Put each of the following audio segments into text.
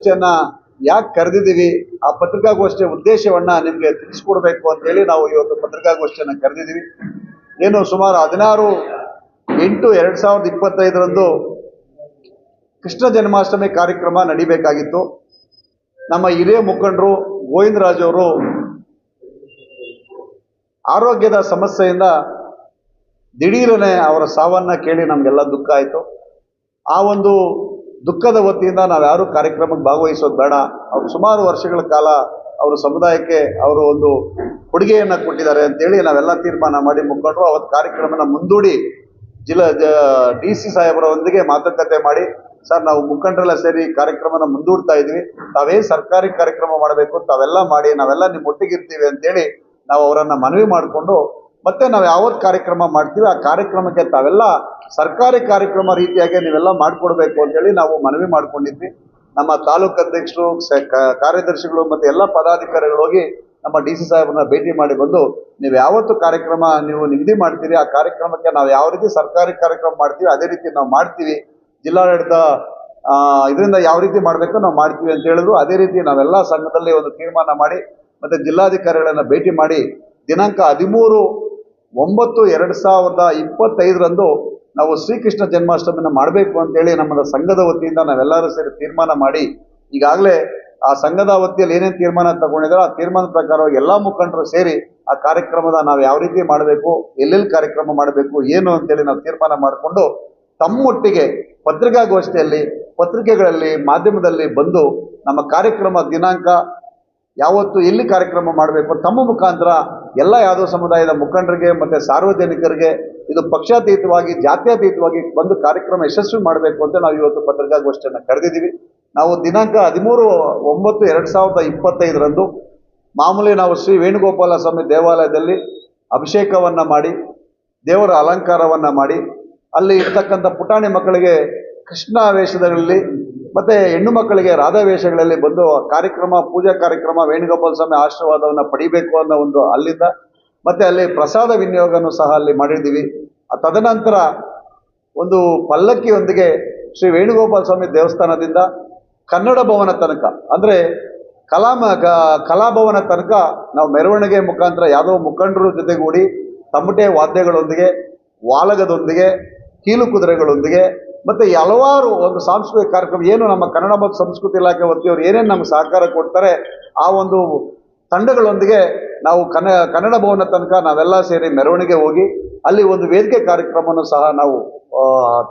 ಪತ್ರಿಕಾಗೋಷ್ಠಿಯನ್ನ ಯಾಕೆ ಕರೆದಿದ್ದೀವಿ? ಆ ಪತ್ರಿಕಾಗೋಷ್ಠಿಯ ಉದ್ದೇಶವನ್ನ ನಿಮಗೆ ತಿಳಿಸ್ಕೊಡ್ಬೇಕು ಅಂತ ಹೇಳಿ ನಾವು ಇವತ್ತು ಪತ್ರಿಕಾಗೋಷ್ಠಿಯನ್ನ ಕರೆದಿದ್ದೀವಿ. ಏನು ಸುಮಾರು ಹದಿನಾರು ಎಂಟು ಎರಡು ಸಾವಿರದ ಇಪ್ಪತ್ತೈದರಂದು ಕೃಷ್ಣ ಜನ್ಮಾಷ್ಟಮಿ ಕಾರ್ಯಕ್ರಮ ನಡಿಬೇಕಾಗಿತ್ತು. ನಮ್ಮ ಹಿರಿಯ ಮುಖಂಡರು ಗೋವಿಂದರಾಜ್ ಅವರು ಆರೋಗ್ಯದ ಸಮಸ್ಯೆಯಿಂದ ದಿಢೀರನೆ ಅವರ ಸಾವನ್ನ ಕೇಳಿ ನಮಗೆಲ್ಲ ದುಃಖ ಆಯಿತು. ಆ ಒಂದು ದುಃಖದ ನಾವು ನಾವ್ಯಾರು ಕಾರ್ಯಕ್ರಮಕ್ಕೆ ಭಾಗವಹಿಸೋದು ಬೇಡ. ಅವರು ಸುಮಾರು ವರ್ಷಗಳ ಕಾಲ ಅವರು ಸಮುದಾಯಕ್ಕೆ ಅವರು ಒಂದು ಕೊಡುಗೆಯನ್ನು ಕೊಟ್ಟಿದ್ದಾರೆ ಅಂತೇಳಿ ನಾವೆಲ್ಲ ತೀರ್ಮಾನ ಮಾಡಿ ಮುಖಂಡರು ಅವತ್ತು ಕಾರ್ಯಕ್ರಮನ ಮುಂದೂಡಿ ಜಿಲ್ಲಾ ಡಿ ಸಿ ಸಾಹೇಬರೊಂದಿಗೆ ಮಾತುಕತೆ ಮಾಡಿ, ಸರ್, ನಾವು ಮುಖಂಡರೆಲ್ಲ ಸೇರಿ ಕಾರ್ಯಕ್ರಮನ ಮುಂದೂಡ್ತಾ ಇದ್ವಿ. ತಾವೇ ಸರ್ಕಾರಿ ಕಾರ್ಯಕ್ರಮ ಮಾಡಬೇಕು, ತಾವೆಲ್ಲ ಮಾಡಿ, ನಾವೆಲ್ಲ ನಿಮ್ಮ ಒಟ್ಟಿಗಿರ್ತೀವಿ ಅಂತೇಳಿ ನಾವು ಅವರನ್ನು ಮನವಿ ಮಾಡಿಕೊಂಡು ಮತ್ತೆ ನಾವು ಯಾವತ್ತು ಕಾರ್ಯಕ್ರಮ ಮಾಡ್ತೀವಿ, ಆ ಕಾರ್ಯಕ್ರಮಕ್ಕೆ ತಾವೆಲ್ಲ ಸರ್ಕಾರಿ ಕಾರ್ಯಕ್ರಮ ರೀತಿಯಾಗಿ ನೀವೆಲ್ಲ ಮಾಡ್ಕೊಡ್ಬೇಕು ಅಂತೇಳಿ ನಾವು ಮನವಿ ಮಾಡ್ಕೊಂಡಿದ್ವಿ. ನಮ್ಮ ತಾಲೂಕು ಅಧ್ಯಕ್ಷರು ಕಾರ್ಯದರ್ಶಿಗಳು ಮತ್ತೆ ಎಲ್ಲ ಪದಾಧಿಕಾರಿಗಳು ಹೋಗಿ ನಮ್ಮ ಡಿ ಸಿ ಸಾಹೇಬ್ರನ್ನ ಭೇಟಿ ಮಾಡಿ ಬಂದು, ನೀವು ಯಾವತ್ತು ಕಾರ್ಯಕ್ರಮ ನೀವು ನಿಗದಿ ಮಾಡ್ತೀರಿ, ಆ ಕಾರ್ಯಕ್ರಮಕ್ಕೆ ನಾವು ಯಾವ ರೀತಿ ಸರ್ಕಾರಿ ಕಾರ್ಯಕ್ರಮ ಮಾಡ್ತೀವಿ, ಅದೇ ರೀತಿ ನಾವು ಮಾಡ್ತೀವಿ. ಜಿಲ್ಲಾಡಳಿತ ಇದರಿಂದ ಯಾವ ರೀತಿ ಮಾಡಬೇಕು ನಾವು ಮಾಡ್ತೀವಿ ಅಂತ ಹೇಳಿದ್ರು. ಅದೇ ರೀತಿ ನಾವೆಲ್ಲ ಸಂಘದಲ್ಲಿ ಒಂದು ತೀರ್ಮಾನ ಮಾಡಿ ಮತ್ತೆ ಜಿಲ್ಲಾಧಿಕಾರಿಗಳನ್ನ ಭೇಟಿ ಮಾಡಿ, ದಿನಾಂಕ ಹದಿಮೂರು ಒಂಬತ್ತು ಎರಡು ಸಾವಿರದ ಇಪ್ಪತ್ತೈದರಂದು ನಾವು ಶ್ರೀಕೃಷ್ಣ ಜನ್ಮಾಷ್ಟಮಿನ ಮಾಡಬೇಕು ಅಂತೇಳಿ ನಮ್ಮ ಸಂಘದ ವತಿಯಿಂದ ನಾವೆಲ್ಲರೂ ಸೇರಿ ತೀರ್ಮಾನ ಮಾಡಿ ಈಗಾಗಲೇ ಆ ಸಂಘದ ವತಿಯಲ್ಲಿ ಏನೇನು ತೀರ್ಮಾನ ತಗೊಂಡಿದ್ದಾರೆ ಆ ತೀರ್ಮಾನದ ಪ್ರಕಾರವಾಗಿ ಎಲ್ಲ ಮುಖಂಡರು ಸೇರಿ ಆ ಕಾರ್ಯಕ್ರಮದ ನಾವು ಯಾವ ರೀತಿ ಮಾಡಬೇಕು, ಎಲ್ಲೆಲ್ಲಿ ಕಾರ್ಯಕ್ರಮ ಮಾಡಬೇಕು, ಏನು ಅಂತೇಳಿ ನಾವು ತೀರ್ಮಾನ ಮಾಡಿಕೊಂಡು ತಮ್ಮೊಟ್ಟಿಗೆ ಪತ್ರಿಕಾಗೋಷ್ಠಿಯಲ್ಲಿ, ಪತ್ರಿಕೆಗಳಲ್ಲಿ, ಮಾಧ್ಯಮದಲ್ಲಿ ಬಂದು ನಮ್ಮ ಕಾರ್ಯಕ್ರಮ ದಿನಾಂಕ, ಯಾವತ್ತು ಎಲ್ಲಿ ಕಾರ್ಯಕ್ರಮ ಮಾಡಬೇಕು, ತಮ್ಮ ಮುಖಾಂತರ ಎಲ್ಲ ಯಾದವ ಸಮುದಾಯದ ಮುಖಂಡರಿಗೆ ಮತ್ತೆ ಸಾರ್ವಜನಿಕರಿಗೆ ಇದು ಪಕ್ಷಾತೀತವಾಗಿ, ಜಾತ್ಯತೀತವಾಗಿ ಬಂದು ಕಾರ್ಯಕ್ರಮ ಯಶಸ್ವಿ ಮಾಡಬೇಕು ಅಂತ ನಾವು ಇವತ್ತು ಪತ್ರಿಕಾಗೋಷ್ಠಿಯನ್ನು ಕರೆದಿದ್ದೀವಿ. ನಾವು ದಿನಾಂಕ ಹದಿಮೂರು ಒಂಬತ್ತು ಎರಡು ಸಾವಿರದ ಇಪ್ಪತ್ತೈದರಂದು ಮಾಮೂಲಿ ನಾವು ಶ್ರೀ ವೇಣುಗೋಪಾಲ ಸ್ವಾಮಿ ದೇವಾಲಯದಲ್ಲಿ ಅಭಿಷೇಕವನ್ನು ಮಾಡಿ, ದೇವರ ಅಲಂಕಾರವನ್ನು ಮಾಡಿ, ಅಲ್ಲಿ ಇರ್ತಕ್ಕಂಥ ಪುಟಾಣಿ ಮಕ್ಕಳಿಗೆ ಕೃಷ್ಣ ವೇಷದಲ್ಲಿ ಮತ್ತೆ ಹೆಣ್ಣು ಮಕ್ಕಳಿಗೆ ರಾಧಾ ವೇಷಗಳಲ್ಲಿ ಬಂದು ಕಾರ್ಯಕ್ರಮ, ಪೂಜಾ ಕಾರ್ಯಕ್ರಮ, ವೇಣುಗೋಪಾಲ ಸ್ವಾಮಿ ಆಶೀರ್ವಾದವನ್ನು ಪಡಿಬೇಕು ಅನ್ನೋ ಒಂದು ಅಲ್ಲಿಂದ ಮತ್ತೆ ಅಲ್ಲಿ ಪ್ರಸಾದ ವಿನಿಯೋಗನೂ ಸಹ ಅಲ್ಲಿ ಮಾಡಿದ್ದೀವಿ. ತದನಂತರ ಒಂದು ಪಲ್ಲಕ್ಕಿಯೊಂದಿಗೆ ಶ್ರೀ ವೇಣುಗೋಪಾಲ ಸ್ವಾಮಿ ದೇವಸ್ಥಾನದಿಂದ ಕನ್ನಡ ಭವನ ತನಕ, ಅಂದರೆ ಕಲಾಮ ಕಲಾಭವನ ತನಕ ನಾವು ಮೆರವಣಿಗೆ ಮುಖಾಂತರ ಯಾವುದೋ ಮುಖಂಡರು ಜೊತೆಗೂಡಿ ತಮಟೆ ವಾದ್ಯಗಳೊಂದಿಗೆ, ವಾಲಗದೊಂದಿಗೆ, ಕೀಲು ಕುದುರೆಗಳೊಂದಿಗೆ ಮತ್ತೆ ಹಲವಾರು ಒಂದು ಸಾಂಸ್ಕೃತಿಕ ಕಾರ್ಯಕ್ರಮ, ಏನು ನಮ್ಮ ಕನ್ನಡ ಮತ್ತು ಸಂಸ್ಕೃತಿ ಇಲಾಖೆ ವತಿಯವರು ಏನೇನು ನಮ್ಗೆ ಸಹಕಾರ ಕೊಡ್ತಾರೆ, ಆ ಒಂದು ತಂಡಗಳೊಂದಿಗೆ ನಾವು ಕನ್ನ ಕನ್ನಡ ಭವನ ತನಕ ನಾವೆಲ್ಲ ಸೇರಿ ಮೆರವಣಿಗೆ ಹೋಗಿ, ಅಲ್ಲಿ ಒಂದು ವೇದಿಕೆ ಕಾರ್ಯಕ್ರಮವನ್ನು ಸಹ ನಾವು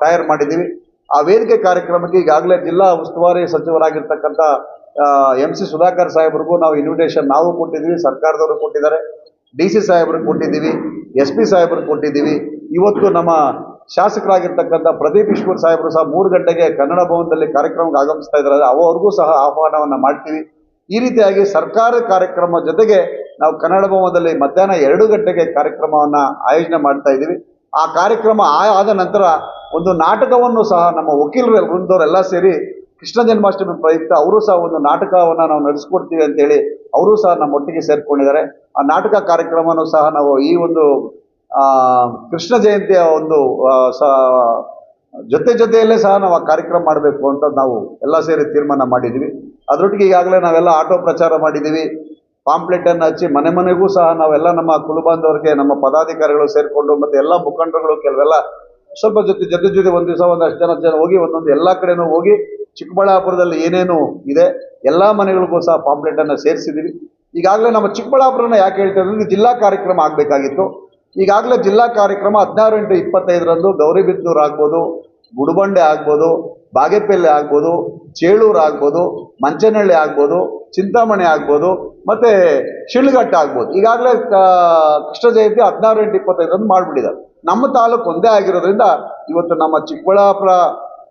ತಯಾರು ಮಾಡಿದ್ದೀವಿ. ಆ ವೇದಿಕೆ ಕಾರ್ಯಕ್ರಮಕ್ಕೆ ಈಗಾಗಲೇ ಜಿಲ್ಲಾ ಉಸ್ತುವಾರಿ ಸಚಿವರಾಗಿರ್ತಕ್ಕಂಥ ಎಂ ಸಿ ಸುಧಾಕರ್ ಸಾಹೇಬ್ರಿಗೂ ನಾವು ಇನ್ವಿಟೇಷನ್ ನಾವು ಕೊಟ್ಟಿದ್ದೀವಿ, ಸರ್ಕಾರದವರು ಕೊಟ್ಟಿದ್ದಾರೆ. ಡಿ ಸಿ ಸಾಹೇಬ್ರಿಗೆ ಕೊಟ್ಟಿದ್ದೀವಿ, ಎಸ್ ಪಿ ಸಾಹೇಬ್ರಿಗೆ ಕೊಟ್ಟಿದ್ದೀವಿ. ಇವತ್ತು ನಮ್ಮ ಶಾಸಕರಾಗಿರ್ತಕ್ಕಂಥ ಪ್ರದೀಪ್ ಈಶ್ವರ್ ಸಾಹೇಬರು ಸಹ ಮೂರು ಗಂಟೆಗೆ ಕನ್ನಡ ಭವನದಲ್ಲಿ ಕಾರ್ಯಕ್ರಮಕ್ಕೆ ಆಗಮಿಸ್ತಾ ಇದ್ದಾರೆ. ಅವರಿಗೂ ಸಹ ಆಹ್ವಾನವನ್ನ ಮಾಡ್ತೀವಿ. ಈ ರೀತಿಯಾಗಿ ಸರ್ಕಾರ ಕಾರ್ಯಕ್ರಮ ಜೊತೆಗೆ ನಾವು ಕನ್ನಡ ಭವನದಲ್ಲಿ ಮಧ್ಯಾಹ್ನ ಎರಡು ಗಂಟೆಗೆ ಕಾರ್ಯಕ್ರಮವನ್ನ ಆಯೋಜನೆ ಮಾಡ್ತಾ ಇದ್ದೀವಿ. ಆ ಕಾರ್ಯಕ್ರಮ ಆದ ನಂತರ ಒಂದು ನಾಟಕವನ್ನು ಸಹ ನಮ್ಮ ವಕೀಲರು ವೃಂದವರೆಲ್ಲ ಸೇರಿ ಕೃಷ್ಣ ಜನ್ಮಾಷ್ಟಮಿ ಪ್ರಯುಕ್ತ ಅವರು ಸಹ ಒಂದು ನಾಟಕವನ್ನ ನಾವು ನಡೆಸ್ಕೊಡ್ತೀವಿ ಅಂತೇಳಿ ಅವರು ಸಹ ನಮ್ಮೊಟ್ಟಿಗೆ ಸೇರ್ಕೊಂಡಿದ್ದಾರೆ. ಆ ನಾಟಕ ಕಾರ್ಯಕ್ರಮನೂ ಸಹ ನಾವು ಈ ಒಂದು ಕೃಷ್ಣ ಜಯಂತಿಯ ಒಂದು ಆ, ಜೊತೆ ಜೊತೆಯಲ್ಲೇ ಸಹ ನಾವು ಆ ಕಾರ್ಯಕ್ರಮ ಮಾಡಬೇಕು ಅಂತ ನಾವು ಎಲ್ಲ ಸೇರಿ ತೀರ್ಮಾನ ಮಾಡಿದ್ದೀವಿ. ಅದರೊಟ್ಟಿಗೆ ಈಗಾಗಲೇ ನಾವೆಲ್ಲ ಆಟೋ ಪ್ರಚಾರ ಮಾಡಿದ್ದೀವಿ. ಪಾಂಪ್ಲೆಟನ್ನು ಹಚ್ಚಿ ಮನೆ ಮನೆಗೂ ಸಹ ನಾವೆಲ್ಲ ನಮ್ಮ ಕುಲಬಾಂಧವರಿಗೆ ನಮ್ಮ ಪದಾಧಿಕಾರಿಗಳು ಸೇರಿಕೊಂಡು ಮತ್ತೆ ಎಲ್ಲ ಮುಖಂಡರುಗಳು ಕೆಲವೆಲ್ಲ ಸ್ವಲ್ಪ ಜೊತೆ ಜೊತೆ ಜೊತೆ ಒಂದು ದಿವಸ ಒಂದಷ್ಟು ಜನ ಜನ ಹೋಗಿ ಒಂದೊಂದು ಎಲ್ಲ ಕಡೆನೂ ಹೋಗಿ ಚಿಕ್ಕಬಳ್ಳಾಪುರದಲ್ಲಿ ಏನೇನು ಇದೆ ಎಲ್ಲ ಮನೆಗಳಿಗೂ ಸಹ ಪಾಂಪ್ಲೆಟನ್ನು ಸೇರಿಸಿದ್ದೀವಿ. ಈಗಾಗಲೇ ನಮ್ಮ ಚಿಕ್ಕಬಳ್ಳಾಪುರನ ಯಾಕೆ ಹೇಳ್ತಾ ಇದ್ದೀವಿ ಜಿಲ್ಲಾ ಕಾರ್ಯಕ್ರಮ ಆಗಬೇಕಾಗಿತ್ತು. ಈಗಾಗಲೇ ಜಿಲ್ಲಾ ಕಾರ್ಯಕ್ರಮ ಹದಿನಾರು ಇಂಟು ಇಪ್ಪತ್ತೈದರಂದು ಗೌರಿಬಿದನೂರು ಆಗ್ಬೋದು, ಗುಡುಬಂಡೆ ಆಗ್ಬೋದು, ಬಾಗೇಪಲ್ಲಿ ಆಗ್ಬೋದು, ಚೇಳೂರು ಆಗ್ಬೋದು ಮಂಚನಹಳ್ಳಿ ಆಗ್ಬೋದು, ಚಿಂತಾಮಣಿ ಆಗ್ಬೋದು, ಮತ್ತೆ ಶಿಳ್ಘಟ್ಟ ಆಗ್ಬೋದು. ಈಗಾಗಲೇ ಕೃಷ್ಣ ಜಯಂತಿ ಹದಿನಾರು ಇಂಟು ಇಪ್ಪತ್ತೈದರಂದು ಮಾಡಿಬಿಟ್ಟಿದ್ದಾರೆ. ನಮ್ಮ ತಾಲೂಕು ಒಂದೇ ಆಗಿರೋದ್ರಿಂದ ಇವತ್ತು ನಮ್ಮ ಚಿಕ್ಕಬಳ್ಳಾಪುರ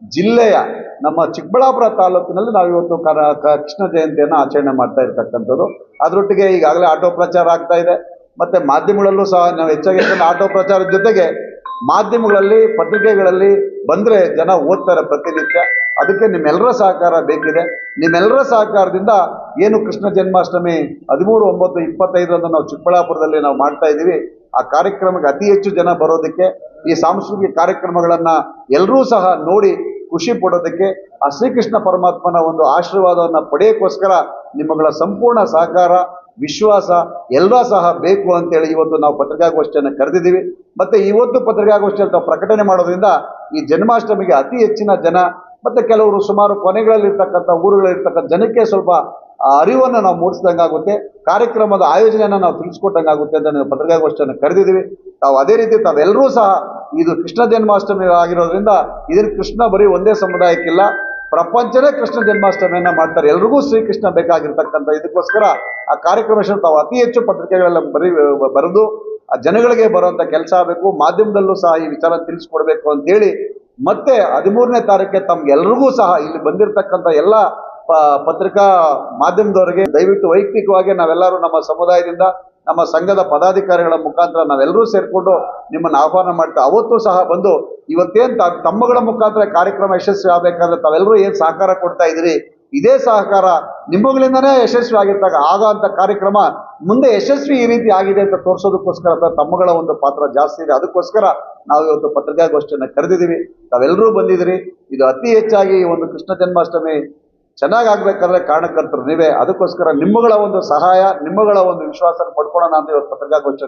ಜಿಲ್ಲೆಯ, ನಮ್ಮ ಚಿಕ್ಕಬಳ್ಳಾಪುರ ತಾಲೂಕಿನಲ್ಲಿ ನಾವು ಇವತ್ತು ಕರ, ಕ- ಕೃಷ್ಣ ಜಯಂತಿಯನ್ನು ಆಚರಣೆ ಮಾಡ್ತಾ ಇರ್ತಕ್ಕಂಥದ್ದು. ಅದರೊಟ್ಟಿಗೆ ಈಗಾಗಲೇ ಆಟೋ ಪ್ರಚಾರ ಆಗ್ತಾ ಇದೆ. ಮತ್ತೆ ಮಾಧ್ಯಮಗಳಲ್ಲೂ ಸಹ ನಾವು ಹೆಚ್ಚಾಗಿ ಆಟೋ ಪ್ರಚಾರದ ಜೊತೆಗೆ ಮಾಧ್ಯಮಗಳಲ್ಲಿ, ಪತ್ರಿಕೆಗಳಲ್ಲಿ ಬಂದ್ರೆ ಜನ ಓದ್ತಾರೆ ಪ್ರತಿನಿತ್ಯ. ಅದಕ್ಕೆ ನಿಮ್ಮೆಲ್ಲರ ಸಹಕಾರ ಬೇಕಿದೆ. ನಿಮ್ಮೆಲ್ಲರ ಸಹಕಾರದಿಂದ ಏನು ಕೃಷ್ಣ ಜನ್ಮಾಷ್ಟಮಿ ಹದಿಮೂರು, ಒಂಬತ್ತು, ಇಪ್ಪತ್ತೈದರಂದು ನಾವು ಚಿಕ್ಕಬಳ್ಳಾಪುರದಲ್ಲಿ ನಾವು ಮಾಡ್ತಾ ಇದ್ದೀವಿ. ಆ ಕಾರ್ಯಕ್ರಮಕ್ಕೆ ಅತಿ ಹೆಚ್ಚು ಜನ ಬರೋದಕ್ಕೆ, ಈ ಸಾಂಸ್ಕೃತಿಕ ಕಾರ್ಯಕ್ರಮಗಳನ್ನು ಎಲ್ಲರೂ ಸಹ ನೋಡಿ ಖುಷಿ ಪಡೋದಕ್ಕೆ, ಆ ಶ್ರೀಕೃಷ್ಣ ಪರಮಾತ್ಮನ ಒಂದು ಆಶೀರ್ವಾದವನ್ನು ಪಡೆಯೋಕ್ಕೋಸ್ಕರ ನಿಮ್ಮಗಳ ಸಂಪೂರ್ಣ ಸಹಕಾರ ವಿಶ್ವಾಸ ಎಲ್ಲ ಸಹ ಬೇಕು ಅಂತೇಳಿ ಇವತ್ತು ನಾವು ಪತ್ರಿಕಾಗೋಷ್ಠಿಯನ್ನು ಕರೆದಿದ್ದೀವಿ. ಮತ್ತೆ ಇವತ್ತು ಪತ್ರಿಕಾಗೋಷ್ಠಿಯಂತ ಪ್ರಕಟಣೆ ಮಾಡೋದ್ರಿಂದ ಈ ಜನ್ಮಾಷ್ಟಮಿಗೆ ಅತಿ ಹೆಚ್ಚಿನ ಜನ ಮತ್ತೆ ಕೆಲವರು ಸುಮಾರು ಕೊನೆಗಳಲ್ಲಿರ್ತಕ್ಕಂಥ ಊರುಗಳಲ್ಲಿರ್ತಕ್ಕಂಥ ಜನಕ್ಕೆ ಸ್ವಲ್ಪ ಅರಿವನ್ನು ನಾವು ಮೂಡಿಸಿದಂಗಾಗುತ್ತೆ. ಕಾರ್ಯಕ್ರಮದ ಆಯೋಜನೆಯನ್ನು ನಾವು ತಿಳಿಸ್ಕೊಟ್ಟಂಗಾಗುತ್ತೆ ಅಂತ ನಾವು ಪತ್ರಿಕಾಗೋಷ್ಠಿಯನ್ನು ಕರೆದಿದ್ದೀವಿ. ತಾವು ಅದೇ ರೀತಿ ತಾವೆಲ್ಲರೂ ಸಹ ಇದು ಕೃಷ್ಣ ಜನ್ಮಾಷ್ಟಮಿ ಆಗಿರೋದ್ರಿಂದ ಇದನ್ನು ಕೃಷ್ಣ ಬರೀ ಒಂದೇ ಸಮುದಾಯಕ್ಕಿಲ್ಲ ಪ್ರಪಂಚನೇ ಕೃಷ್ಣ ಜನ್ಮಾಷ್ಟಮಿಯನ್ನ ಮಾಡ್ತಾರೆ. ಎಲ್ರಿಗೂ ಶ್ರೀಕೃಷ್ಣ ಬೇಕಾಗಿರ್ತಕ್ಕಂಥ ಇದಕ್ಕೋಸ್ಕರ ಆ ಕಾರ್ಯಕ್ರಮ ತಾವು ಅತಿ ಹೆಚ್ಚು ಪತ್ರಿಕೆಗಳೆಲ್ಲ ಬರಿ, ಬರೆದು, ಆ ಜನಗಳಿಗೆ ಬರುವಂತ ಕೆಲಸ ಆಗಬೇಕು, ಮಾಧ್ಯಮದಲ್ಲೂ ಸಹ ಈ ವಿಚಾರ ತಿಳಿಸ್ಕೊಡ್ಬೇಕು ಅಂತೇಳಿ ಮತ್ತೆ ಹದಿಮೂರನೇ ತಾರೀಕೆ ತಮ್ಗೆಲ್ರಿಗೂ ಸಹ ಇಲ್ಲಿ ಬಂದಿರತಕ್ಕಂಥ ಎಲ್ಲ ಪತ್ರಿಕಾ ಮಾಧ್ಯಮದವರಿಗೆ ದಯವಿಟ್ಟು ವೈಯಕ್ತಿಕವಾಗಿ ನಾವೆಲ್ಲರೂ ನಮ್ಮ ಸಮುದಾಯದಿಂದ ನಮ್ಮ ಸಂಘದ ಪದಾಧಿಕಾರಿಗಳ ಮುಖಾಂತರ ನಾವೆಲ್ಲರೂ ಸೇರಿಕೊಂಡು ನಿಮ್ಮನ್ನು ಆಹ್ವಾನ ಮಾಡ್ತಾ ಅವತ್ತು ಸಹ ಬಂದು ಇವತ್ತೇನ್ ತಮ್ಮಗಳ ಮುಖಾಂತರ ಕಾರ್ಯಕ್ರಮ ಯಶಸ್ವಿ ಆಗಬೇಕಾದ್ರೆ ತಾವೆಲ್ಲರೂ ಏನು ಸಹಕಾರ ಕೊಡ್ತಾ ಇದ್ದೀರಿ? ಇದೇ ಸಹಕಾರ ನಿಮ್ಮಗಳಿಂದನೇ ಯಶಸ್ವಿ ಆಗಿರ್ತಾಗ. ಆಗಂತ ಕಾರ್ಯಕ್ರಮ ಮುಂದೆ ಯಶಸ್ವಿ ಈ ರೀತಿ ಆಗಿದೆ ಅಂತ ತೋರಿಸೋದಕ್ಕೋಸ್ಕರ ತಮ್ಮಗಳ ಒಂದು ಪಾತ್ರ ಜಾಸ್ತಿ ಇದೆ. ಅದಕ್ಕೋಸ್ಕರ ನಾವು ಇವತ್ತು ಪತ್ರಿಕಾಗೋಷ್ಠಿಯನ್ನು ಕರೆದಿದ್ದೀವಿ. ತಾವೆಲ್ಲರೂ ಬಂದಿದ್ದೀರಿ. ಇದು ಅತಿ ಹೆಚ್ಚಾಗಿ ಒಂದು ಕೃಷ್ಣ ಜನ್ಮಾಷ್ಟಮಿ ಚೆನ್ನಾಗಿ ಆಗ್ಬೇಕಾದ್ರೆ ಕಾರಣಕರ್ತರು ನೀವೇ. ಅದಕ್ಕೋಸ್ಕರ ನಿಮ್ಮಗಳ ಒಂದು ಸಹಾಯ, ನಿಮ್ಮಗಳ ಒಂದು ವಿಶ್ವಾಸ ಪಡ್ಕೊಳ್ಳೋಣ ಅಂತ ಇವತ್ತು ಪತ್ರಿಕಾಗೋಷ್ಠಿ